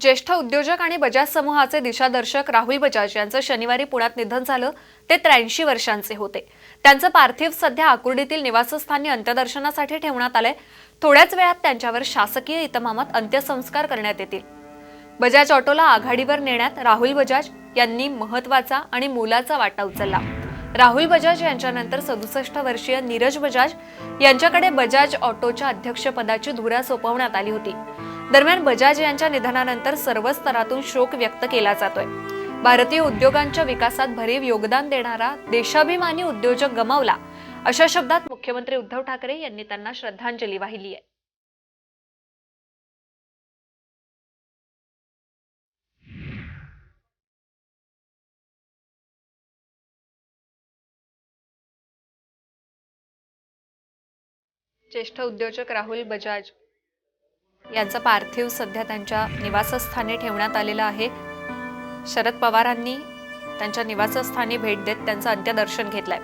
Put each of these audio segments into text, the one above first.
ज्येष्ठ उद्योजक आणि बजाज समूहाचे दिशादर्शक राहुल बजाज यांचं शनिवारी पुण्यात निधन झालं. ते त्र्याऐंशी वर्षांचे होते. त्यांचं पार्थिव सध्या आकुर्डीतील निवासस्थानी अंत्यदर्शनासाठी ठेवण्यात आलंय. थोड्याच वेळात त्यांच्यावर शासकीय इतमामात अंत्यसंस्कार करण्यात येतील. बजाज ऑटोला आघाडीवर नेण्यात राहुल बजाज यांनी महत्त्वाचा आणि मोलाचा वाटा उचलला. राहुल बजाज यांच्यानंतर सदुसष्ट वर्षीय नीरज बजाज यांच्याकडे बजाज ऑटोच्या अध्यक्षपदाची धुरा सोपवण्यात आली होती. दरम्यान बजाज यांच्या निधनानंतर सर्व स्तरातून शोक व्यक्त केला जातोय. भारतीय उद्योगांच्या विकासात भरीव योगदान देणारा देशाभिमानी उद्योजक गमावला अशा शब्दात मुख्यमंत्री उद्धव ठाकरे यांनी त्यांना श्रद्धांजली वाहिली आहे. ज्येष्ठ उद्योजक राहुल बजाज यांचं पार्थिव सध्या त्यांच्या निवासस्थानी ठेवण्यात आलेलं आहे. शरद पवारांनी त्यांच्या निवासस्थानी भेट देत त्यांचं अंत्यदर्शन घेतलंय.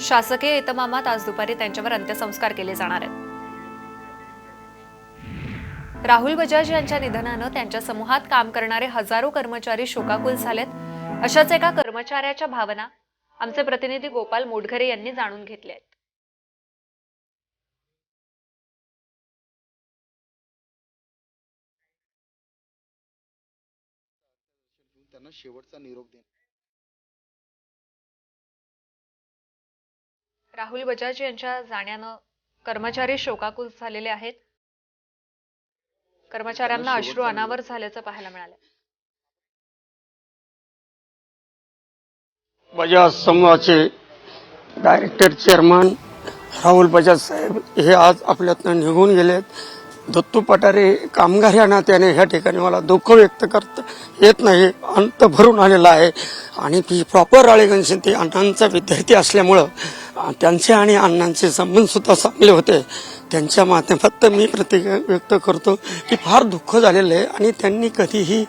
शासकीय इतमामात आज दुपारी त्यांच्यावर अंत्यसंस्कार केले जाणार आहेत. राहुल बजाज यांच्या निधनानं त्यांच्या समूहात काम करणारे हजारो कर्मचारी शोकाकुल झालेत. अशाच एका कर्मचाऱ्याच्या भावना आमचे प्रतिनिधी गोपाल मोडघरे यांनी जाणून घेतल्या आहेत शेवटचा निरोप देणं. राहुल बजाज यांच्या जाण्यानं कर्मचारी शोकाकुल झालेले आहेत. कर्मचाऱ्यांना अश्रू अनावर झाल्याचं पाहायला मिळालं. बजाज समूहाचे डायरेक्टर चेअरमन राहुल बजाज साहेब हे आज आपल्यातनं निघून गेलेत. दत्तू पटारे कामगार या नात्याने ह्या ठिकाणी मला दुःख व्यक्त करता येत नाही अंत भरून आलेला आहे. आणि ती प्रॉपर राळेगंज ते अण्णांचा विद्यार्थी असल्यामुळं त्यांचे आणि अण्णांचे संबंधसुद्धा चांगले होते. त्यांच्या माध्यमात मी प्रतिक्रिया व्यक्त करतो की फार दुःख झालेलं आहे आणि त्यांनी कधीही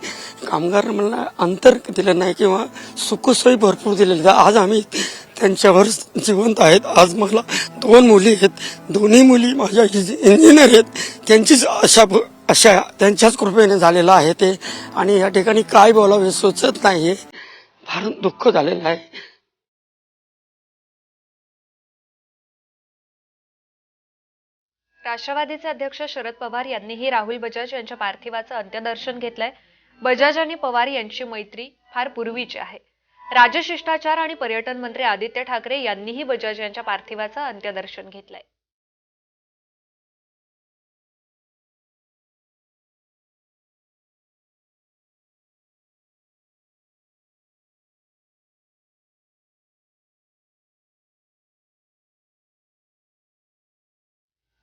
कामगार मला अंतर दिलं नाही किंवा सुखसोयी भरपूर दिलेली आज आम्ही त्यांच्यावर जिवंत आहेत. आज मला दोन मुली आहेत. दोन्ही मुली माझ्या इंजिनियर आहेत त्यांचीच अशा अशा त्यांच्याच कृपेने झालेलं आहे ते. आणि या ठिकाणी काय बोलावे सुचत नाही फार दुःख झालेलं आहे. राष्ट्रवादीचे अध्यक्ष शरद पवार यांनीही राहुल बजाज यांच्या पार्थिवाचं अंत्यदर्शन घेतलंय. बजाज आणि पवार यांची मैत्री फार पूर्वीची आहे. राजशिष्टाचार आणि पर्यटन मंत्री आदित्य ठाकरे यांनीही बजाज यांच्या पार्थिवाचं अंत्यदर्शन घेतलंय.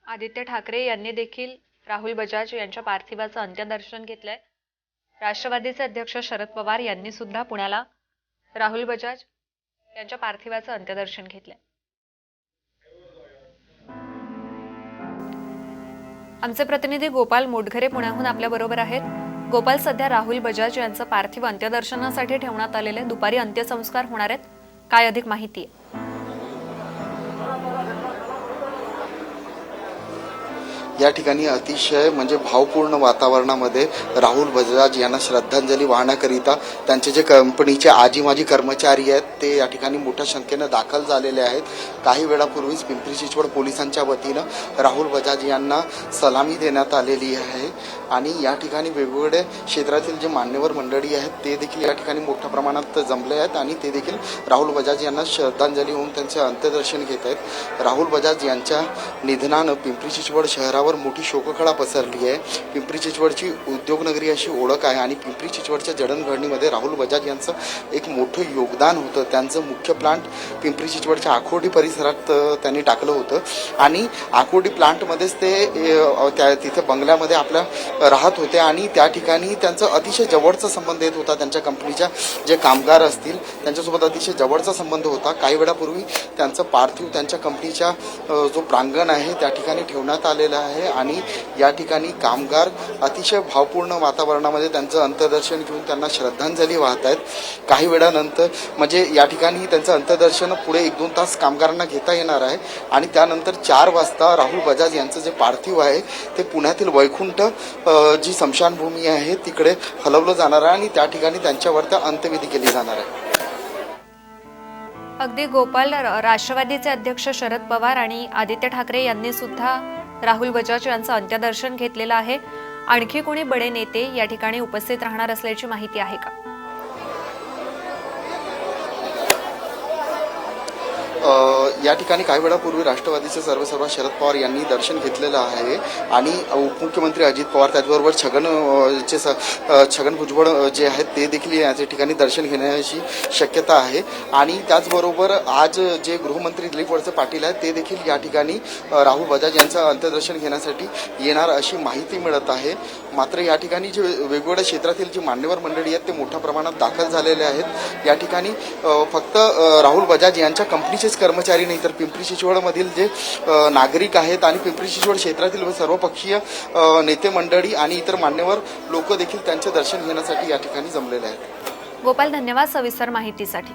आदित्य ठाकरे यांनी देखील राहुल बजाज यांच्या पार्थिवाचं अंत्यदर्शन घेतलंय. राष्ट्रवादीचे अध्यक्ष शरद पवार यांनी सुद्धा पुण्याला राहुल बजाज यांच्या पार्थिवाचं अंत्यदर्शन घेतलंय. आमचे प्रतिनिधी गोपाल मोटघरे पुण्याहून आपल्या बरोबर आहेत. गोपाल सध्या राहुल बजाज यांचं पार्थिव अंत्यदर्शनासाठी ठेवण्यात आलेले दुपारी अंत्यसंस्कार होणार आहेत. काय अधिक माहिती आहे? या ठिकाणी अतिशय म्हणजे भावपूर्ण वातावरणामध्ये राहुल बजाज यांना श्रद्धांजली वाहण्याकरिता त्यांचे जे कंपनीचे आजी माजी कर्मचारी आहेत ते या ठिकाणी मोठ्या संख्येनं दाखल झालेले आहेत. काही वेळापूर्वीच पिंपरी चिंचवड पोलिसांच्या वतीनं राहुल बजाज यांना सलामी देण्यात आलेली आहे. आणि या ठिकाणी वेगवेगळे क्षेत्रातील जे मान्यवर मंडळी आहेत ते देखील या ठिकाणी मोठ्या प्रमाणात जमले आहेत आणि ते देखील राहुल बजाज यांना श्रद्धांजली होऊन त्यांचे अंत्यदर्शन घेत आहेत. राहुल बजाज यांच्या निधनानं पिंपरी चिंचवड शहरावर मोठी शोककळा पसरली आहे. पिंपरी चिंचवडची उद्योगनगरी अशी ओळख आहे आणि पिंपरी चिंचवडच्या जडणघडणीमध्ये राहुल बजाज यांचं एक मोठं योगदान होतं. त्यांचं मुख्य प्लांट पिंपरी चिंचवडच्या आखोडी परिसरात त्यांनी टाकलं होतं. आणि आखोडी प्लांटमध्येच ते त्या तिथे बंगल्यामध्ये आपल्या राहत होते आणि त्या ठिकाणी त्यांचं अतिशय जवळचा संबंध येत होता. त्यांच्या कंपनीच्या जे कामगार असतील त्यांच्यासोबत अतिशय जवळचा संबंध होता. काही वेळापूर्वी त्यांचं पार्थिव त्यांच्या कंपनीच्या जो प्रांगण आहे त्या ठिकाणी ठेवण्यात आलेलं आहे. आहे आणि या ठिकाणी कामगार अतिशय भावपूर्ण वातावरणामध्ये त्यांचं अंतर्दर्शन घेऊन त्यांना श्रद्धांजली वाहत आहेत काही वेळानंतर म्हणजे या ठिकाणी त्यांचं अंतर्दर्शन पुढे एक दोन तास कामगारांना घेता येणार आहे. आणि त्यानंतर चार वाजता राहुल बजाज यांचं जे पार्थिव आहे ते पुण्यातील वैकुंठ जी स्मशानभूमी आहे तिकडे हलवलं जाणार आहे आणि त्या ठिकाणी त्यांच्यावर त्या अंत्यविधी केली जाणार आहे. अगदी गोपाल राष्ट्रवादीचे अध्यक्ष शरद पवार आणि आदित्य ठाकरे यांनी सुद्धा राहुल बजाज यांचं अंत्यदर्शन घेतलेलं आहे. आणखी कोणी बडे नेते या ठिकाणी उपस्थित राहणार असल्याची माहिती आहे का? या ठिकाणी काही वेळापूर्वी राष्ट्रवादीचे सर्वसर्व शरद पवार यांनी दर्शन घेतलेलं आहे आणि उपमुख्यमंत्री अजित पवार त्याचबरोबर छगन चे स- छगन भुजबळ जे आहेत ते देखील या ठिकाणी दर्शन घेण्याची शक्यता आहे. आणि त्याचबरोबर आज जे गृहमंत्री दिलीप वळसे पाटील आहेत ते देखील या ठिकाणी राहुल बजाज यांचं अंत्यदर्शन घेण्यासाठी येणार अशी माहिती मिळत आहे. मात्र या ठिकाणी जे वेगवेगळ्या क्षेत्रातील जी मान्यवर मंडळी आहेत ते मोठ्या प्रमाणात दाखल झालेले आहेत. या ठिकाणी फक्त राहुल बजाज यांच्या कंपनीचे कंपनीचेच कर्मचारी नाही तर पिंपरी चिंचवडमधील जे नागरिक आहेत आणि पिंपरी चिंचवड क्षेत्रातील सर्वपक्षीय नेते मंडळी आणि इतर मान्यवर लोक देखील त्यांचे दर्शन घेण्यासाठी या ठिकाणी जमलेले आहेत. गोपाल धन्यवाद सविस्तर माहितीसाठी.